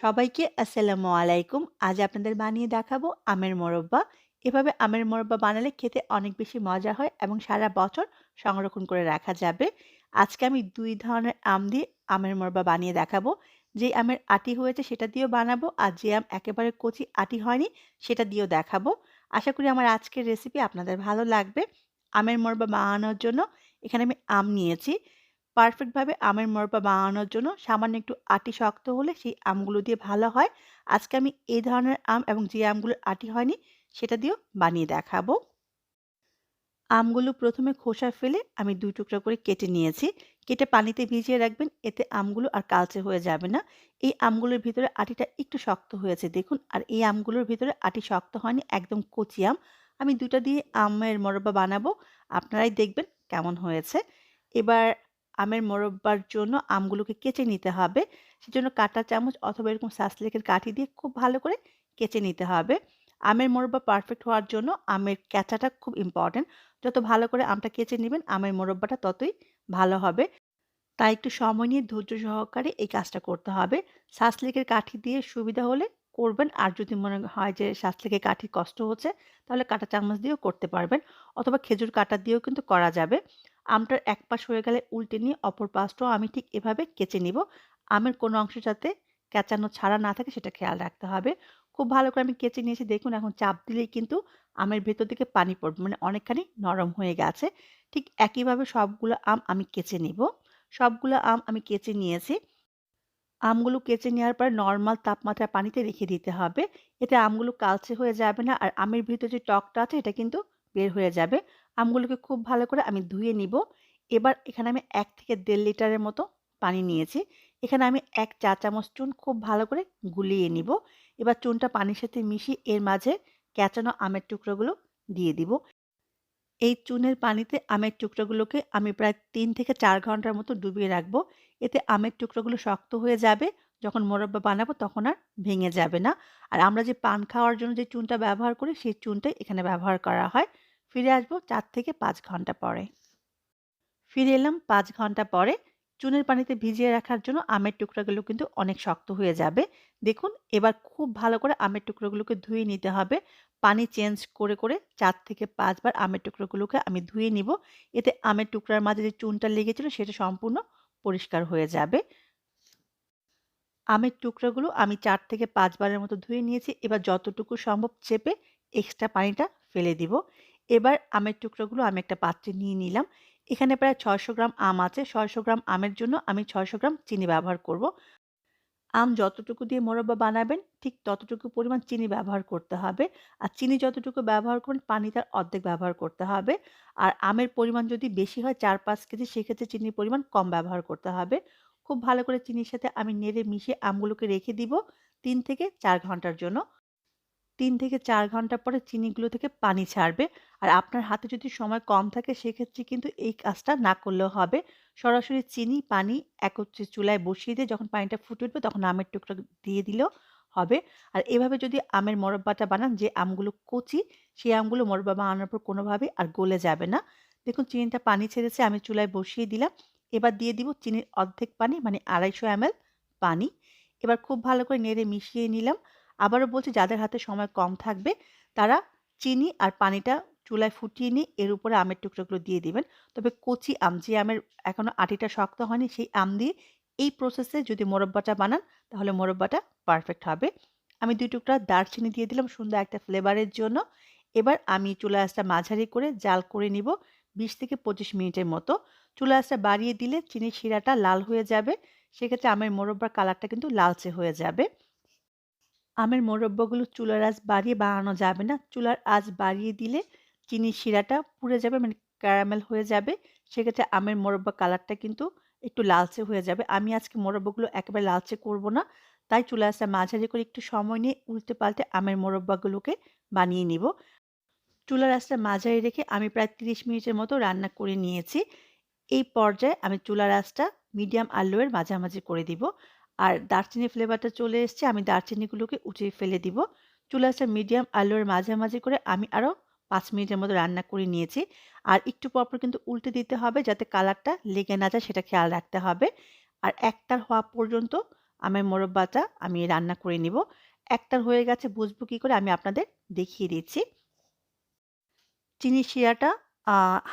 সবাইকে আসসালামু আলাইকুম। আজ আপনাদের বানিয়ে দেখাবো আমের মোরব্বা। এভাবে আমের মোরব্বা বানালে খেতে অনেক বেশি মজা হয় এবং সারা বছর সংরক্ষণ করে রাখা যাবে। আজকে আমি দুই ধরনের আম দিয়ে আমের মোরব্বা বানিয়ে দেখাবো। যেই আমের আটি হয়েছে সেটা দিয়েও বানাবো আর যে আম একেবারে কচি আটি হয়নি সেটা দিয়েও দেখাবো। আশা করি আমার আজকের রেসিপি আপনাদের ভালো লাগবে। আমের মোরব্বা বানানোর জন্য এখানে আমি আম নিয়েছি। পারফেক্টভাবে আমের মোরব্বা বানানোর জন্য সামান্য একটু আটি শক্ত হলে সেই আমগুলো দিয়ে ভালো হয়। আজকে আমি এই ধরনের আম এবং যে আমগুলোর আটি হয়নি সেটা দিয়েও বানিয়ে দেখাবো। আমগুলো প্রথমে খোসা ফেলে আমি ২ টুকরা করে কেটে নিয়েছি। কেটে পানিতে ভিজিয়ে রাখবেন, এতে আমগুলো আর কালচে হয়ে যাবে না। এই আমগুলোর ভিতরে আটিটা একটু শক্ত হয়েছে, দেখুন আর এই আমগুলোর ভিতরে আটি শক্ত হয়নি, একদম কচি আম। আমি ২ টা দিয়ে আমের মোরব্বা বানাবো। আপনারাই দেখবেন কেমন হয়েছে। এবার আমের মোরব্বার জন্য আমগুলোকে কেচে নিতে হবে। সেজন্য কাঁটা চামচ অথবা এরকম সাসলেকের কাঠি দিয়ে খুব ভালো করে কেচে নিতে হবে। আমের মোরব্বা পারফেক্ট হওয়ার জন্য আমের ক্যাচাটা খুব ইম্পর্টেন্ট। যত ভালো করে আমটা কেচে নিবেন, আমের মোরব্বাটা ততই ভালো হবে। তাই একটু সময় নিয়ে ধৈর্য সহকারে এই কাজটা করতে হবে। সাসলেকের কাঠি দিয়ে সুবিধা হলে করবেন আর যদি মনে হয় যে সাসলেকের কাঠি কষ্ট হচ্ছে, তাহলে কাঁটা চামচ দিয়েও করতে পারবেন অথবা খেজুর কাঁটা দিয়েও কিন্তু করা যাবে। আমটার এক পাশ হয়ে গেলে উল্টে নিয়ে অপর পাশটাও আমি ঠিক এভাবে কেচে নিব। আমের কোনো অংশ যাতে ক্যাঁচানো ছাড়া না থাকে সেটা খেয়াল রাখতে হবে। খুব ভালো করে আমি কেচে নিয়েছি দেখুন, এখন চাপ দিলেই কিন্তু আমের ভেতর থেকে পানি পড়বে মানে অনেকখানি নরম হয়ে গেছে। ঠিক একইভাবে সবগুলো আম আমি কেচে নিব। সবগুলো আম আমি কেচে নিয়েছি। আমগুলো কেচে নেওয়ার পর নর্মাল তাপমাত্রায় পানিতে রেখে দিতে হবে। এতে আমগুলো কালচে হয়ে যাবে না আর আমের ভিতরে যে টকটা আছে, এটা কিন্তু বের হয়ে যাবে। আমগুলোকে খুব ভালো করে আমি ধুয়ে নিব। এবার এখানে আমি এক থেকে দেড় লিটারের মতো পানি নিয়েছি। এখানে আমি এক চা চামচ চুন খুব ভালো করে গুলিয়ে নিব। এবার চুনটা পানির সাথে মিশিয়ে এর মাঝে ক্যাঁচানো আমের টুকরোগুলো দিয়ে দিব। এই চুনের পানিতে আমের টুকরোগুলোকে আমি প্রায় তিন থেকে চার ঘণ্টার মতো ডুবিয়ে রাখব। এতে আমের টুকরোগুলো শক্ত হয়ে যাবে। যখন মোরব্বা বানাবো তখন আর ভেঙে যাবে না। আর আমরা যে পান খাওয়ার জন্য যে চুনটা ব্যবহার করি, সেই চুনটাই এখানে ব্যবহার করা হয়। ফিরে আসব চার থেকে পাঁচ ঘণ্টা পরে। ফিরে এলাম পাঁচ ঘণ্টা পরে। চুনের পানিতে ভিজিয়ে রাখার জন্য আমের টুকরাগুলো কিন্তু অনেক শক্ত হয়ে যাবে। দেখুন এবার খুব ভালো করে আমের টুকরোগুলোকে ধুয়ে নিতে হবে। পানি চেঞ্জ করে, করে চার থেকে পাঁচবার আমের টুকরোগুলোকে আমি ধুয়ে নিব। এতে আমের টুকরার মাঝে যে চুনটা লেগেছিল সেটা সম্পূর্ণ পরিষ্কার হয়ে যাবে। আমের টুকরোগুলো আমি চার থেকে পাঁচবারের মতো ধুয়ে নিয়েছি। এবার যতটুকু সম্ভব চেপে এক্সট্রা পানিটা ফেলে দিব। এবার আমের টুকরোগুলো আমি একটা পাত্রে নিয়ে নিলাম। এখানে প্রায় ৬০০ গ্রাম আম আছে। ৬০০ গ্রাম আমের জন্য আমি ৬০০ গ্রাম চিনি ব্যবহার করব। আম যতটুকু দিয়ে মোরব্বা বানাবেন, ঠিক ততটুকু পরিমাণ চিনি ব্যবহার করতে হবে। আর চিনি যতটুকু ব্যবহার করবেন, পানি তার অর্ধেক ব্যবহার করতে হবে। আর আমের পরিমাণ যদি বেশি হয় ৪-৫ কেজি, সেক্ষেত্রে চিনির পরিমাণ কম ব্যবহার করতে হবে। খুব ভালো করে চিনির সাথে আমি নেড়ে মিশিয়ে আমগুলোকে রেখে দিব তিন থেকে চার ঘণ্টার জন্য। ৩ থেকে চার ঘণ্টা পরে চিনিগুলো থেকে পানি ছাড়বে। আর আপনার হাতে যদি সময় কম থাকে সেক্ষেত্রে কিন্তু এই কাজটা না করলেও হবে। সরাসরি চিনি, পানি একত্রে চুলায় বসিয়ে দিয়ে যখন পানিটা ফুটে উঠবে তখন আমের টুকরা দিয়ে দিলেও হবে। আর এভাবে যদি আমের মরব্বাটা বানান যে আমগুলো কচি সেই আমগুলো মরব্বা বানানোর পর কোনোভাবেই আর গলে যাবে না। দেখুন চিনিটা পানি ছেড়েছে আমি চুলায় বসিয়ে দিলাম। এবার দিয়ে দিব চিনির অর্ধেক পানি মানে ২৫০ এমএল পানি। এবার খুব ভালো করে নেড়ে মিশিয়ে নিলাম। আবারও বলছি, যাদের হাতে সময় কম থাকবে, তারা চিনি আর পানিটা চুলায় ফুটিয়ে নিয়ে এর উপরে আমের টুকরোগুলো দিয়ে দিবেন। তবে কচি আম, যে আমের এখনও আটিটা শক্ত হয়নি, সেই আম দিয়ে এই প্রসেসে যদি মোরব্বাটা বানান, তাহলে মোরব্বাটা পারফেক্ট হবে। আমি দুই টুকরা দারচিনি দিয়ে দিলাম সুন্দর একটা ফ্লেভারের জন্য। এবার আমি চুলা আঁচটা মাঝারি করে জাল করে নিব ২০ থেকে ২৫ মিনিটের মতো। চুলা আঁচটা বাড়িয়ে দিলে চিনির শিরাটা লাল হয়ে যাবে। সেক্ষেত্রে আমের মোরব্বার কালারটা কিন্তু লালচে হয়ে যাবে। আমের মোরব্বাগুলো চুলার আঁচ বাড়িয়ে বানানো যাবে না। চুলার আঁচ বাড়িয়ে দিলে চিনি শিরাটা পুড়ে যাবে মানে ক্যারামেল হয়ে যাবে। সেক্ষেত্রে আমের মোরব্বা কালারটা কিন্তু একটু লালচে হয়ে যাবে। আমি আজকে মোরব্বাগুলো একেবারে লালচে করব না। তাই চুলা আঁচটা মাঝারি করে একটু সময় নিয়ে উল্টে পাল্টে আমের মোরব্বাগুলোকে বানিয়ে নিব। চুলার আঁচটা মাঝারি রেখে আমি প্রায় ৩০ মিনিটের মতো রান্না করে নিয়েছি। এই পর্যায়ে আমি চুলার আঁচটা মিডিয়াম লো মাঝামাঝি করে দিব। আর দারচিনির ফ্লেভারটা চলে এসছে, আমি দারচিনিগুলোকে উঠিয়ে ফেলে দিব। চুলা মিডিয়াম এর মাঝামাঝি করে আমি আরও পাঁচ মিনিটের মতো রান্না করে নিয়েছি। আর একটু পরপর কিন্তু উল্টে দিতে হবে যাতে কালারটা লেগে না যায়, সেটা খেয়াল রাখতে হবে। আর একটার হওয়া পর্যন্ত আমার মোরব্বাটা আমি রান্না করে নিব। একটার হয়ে গেছে, বুঝব কী করে আমি আপনাদের দেখিয়ে দিচ্ছি। চিনি শিরাটা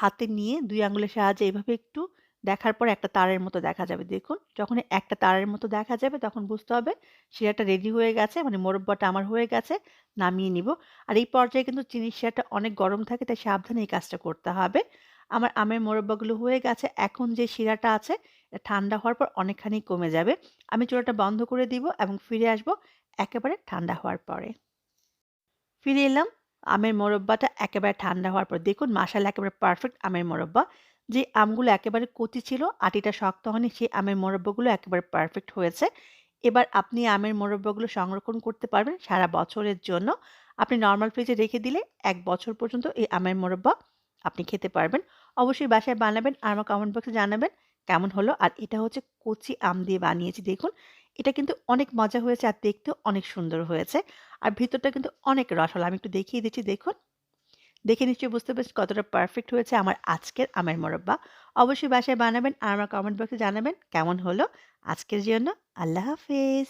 হাতে নিয়ে দুই আঙুলের সাহায্যে এভাবে একটু দেখার পর একটা তারের মতো দেখা যাবে দেখুন। যখন একটা তারের মতো দেখা যাবে তখন বুঝতে হবে শিরাটা রেডি হয়ে গেছে মানে মোরব্বাটা আমার হয়ে গেছে, নামিয়ে নিব। আর এই পর্যায়ে কিন্তু চিনির শিরাটা অনেক গরম থাকে তাই সাবধানে এই কাজটা করতে হবে। আমার আমের মোরব্বাগুলো হয়ে গেছে। এখন যে শিরাটা আছে ঠান্ডা হওয়ার পর অনেকখানি কমে যাবে। আমি চুলাটা বন্ধ করে দিব এবং ফিরে আসব একেবারে ঠান্ডা হওয়ার পরে। ফিরে এলাম আমের মোরব্বাটা একেবারে ঠান্ডা হওয়ার পর দেখুন মাশাআল্লাহ একেবারে পারফেক্ট আমের মোরব্বা। যে আমগুলো একেবারে কচি ছিল, আটিটা শক্ত হয়নি সেই আমের মোরব্বাগুলো একেবারে পারফেক্ট হয়েছে। এবার আপনি আমের মোরব্বাগুলো সংরক্ষণ করতে পারবেন সারা বছরের জন্য। আপনি নর্মাল ফ্রিজে রেখে দিলে এক বছর পর্যন্ত এই আমের মোরব্বা আপনি খেতে পারবেন। অবশ্যই বাসায় বানাবেন আর আমার কমেন্ট বক্সে জানাবেন কেমন হলো। আর এটা হচ্ছে কচি আম দিয়ে বানিয়েছি দেখুন। এটা কিন্তু অনেক মজা হয়েছে আর দেখতেও অনেক সুন্দর হয়েছে। আর ভিতরটা কিন্তু অনেক রসালো। আমি একটু দেখিয়ে দিচ্ছি দেখুন। দেখে নিশ্চয়ই বুঝতে পারছি কতটা পারফেক্ট হয়েছে আমার আজকের আমের মোরব্বা। অবশ্যই বাসায় বানাবেন আর আমার কমেন্ট বক্সে জানাবেন কেমন হলো। আজকের জন্য আল্লাহ হাফেজ।